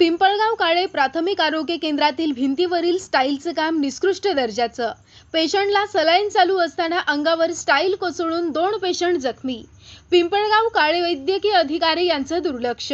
पिंपळगाव काळे प्राथमिक आरोग्य केंद्रातील भिंतीवरील स्टाईलचं काम निकृष्ट दर्जाचं. पेशंटला सलाईन चालू असताना अंगावर स्टाईल कोसळून दोन पेशंट जखमी. पिंपळगाव काळे वैद्यकीय अधिकारी यांचं दुर्लक्ष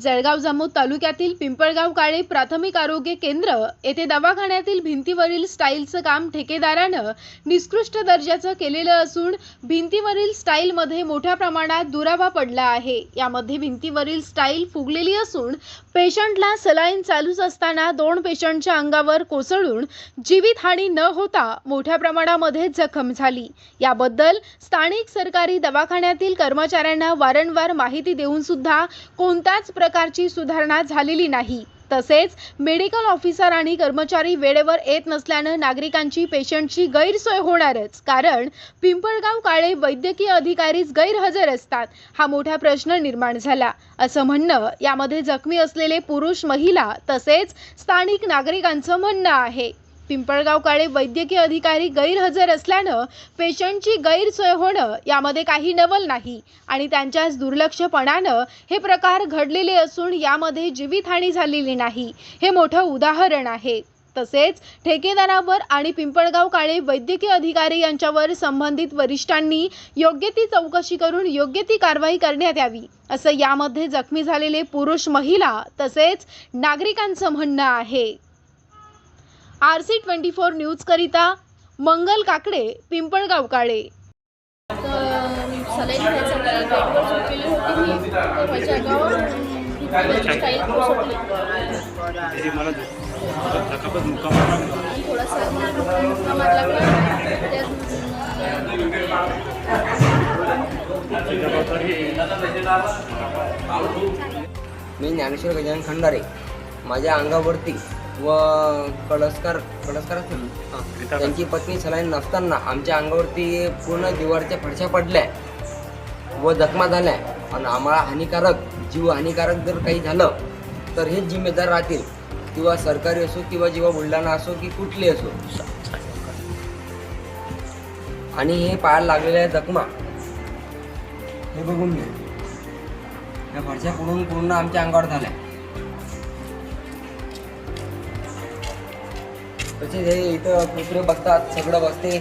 जळगाव जामोद तालुक्यातील पिंपळगाव काळे प्राथमिक आरोग्य केंद्र येथे दवाखान्यातील भिंतीवरील स्टाईलचं काम ठेकेदारानं निकृष्ट दर्जाचं केलेलं असून भिंतीवरील स्टाईलमध्ये मोठ्या प्रमाणात दुरावा पडला आहे. यामध्ये भिंतीवरील स्टाईल फुगलेली असून पेशंटला सलाईन चालूच असताना दोन पेशंटच्या अंगावर कोसळून जीवितहानी न होता मोठ्या प्रमाणामध्ये जखम झाली. याबद्दल स्थानिक सरकारी दवाखान्यातील कर्मचाऱ्यांना वारंवार माहिती देऊन सुद्धा कोणत्याच प्रकारची सुधारणा झालेली नाही. तसेच मेडिकल ऑफिसर आणि कर्मचारी वेळेवर येत नसल्यानं नागरिकांची पेशंटची गैरसोय होणारच. कारण पिंपळगाव काळे वैद्यकीय अधिकारीच गैरहजर असतात. हा मोठा प्रश्न निर्माण झाला. असं म्हणणं यामध्ये जखमी असलेले पुरुष महिला तसेच स्थानिक नागरिकांचं म्हणणं आहे. पिंपळगाव काळे वैद्यकीय अधिकारी गैरहजर असल्यानं पेशंटची गैरसोय होणं यामध्ये काही नवल नाही आणि त्यांच्याच दुर्लक्षपणानं हे प्रकार घडलेले असून यामध्ये जीवितहानी झालेली नाही. हे मोठं उदाहरण आहे. तसेच ठेकेदारावर आणि पिंपळगाव काळे वैद्यकीय अधिकारी यांच्यावर संबंधित वरिष्ठांनी योग्य ती चौकशी करून योग्य ती कारवाई करण्यात यावी असं यामध्ये जखमी झालेले पुरुष महिला तसेच नागरिकांचं म्हणणं आहे. आर सी ट्वेंटी फोर न्यूजकरिता मंगल काकडे पिंपळगाव काळे सलाईन बेडवर झोपलेली होती मी तर माझ्या थोडासा मी ज्ञानेश्वर गजानन खंडारे. माझ्या अंगावरती व कळसकर कळसकर असतील ना? हां. त्यांची पत्नी सलाईन नसताना आमच्या अंगावरती पूर्ण दिवारच्या फडशा पडल्या व जखमा झाल्या. आणि आम्हाला हानिकारक जीव हानिकारक जर काही झालं तर हेच जिम्मेदार राहतील. किंवा सरकारी असो किंवा जेव्हा बुलढाणा असो की कुठली असो. आणि हे पायाला लागलेल्या जखमा हे बघून घ्या. या फडशा पडून पूर्ण आमच्या अंगावर झाल्या. तसेच हे इथं कुत्रे बसतात सगळं बसते.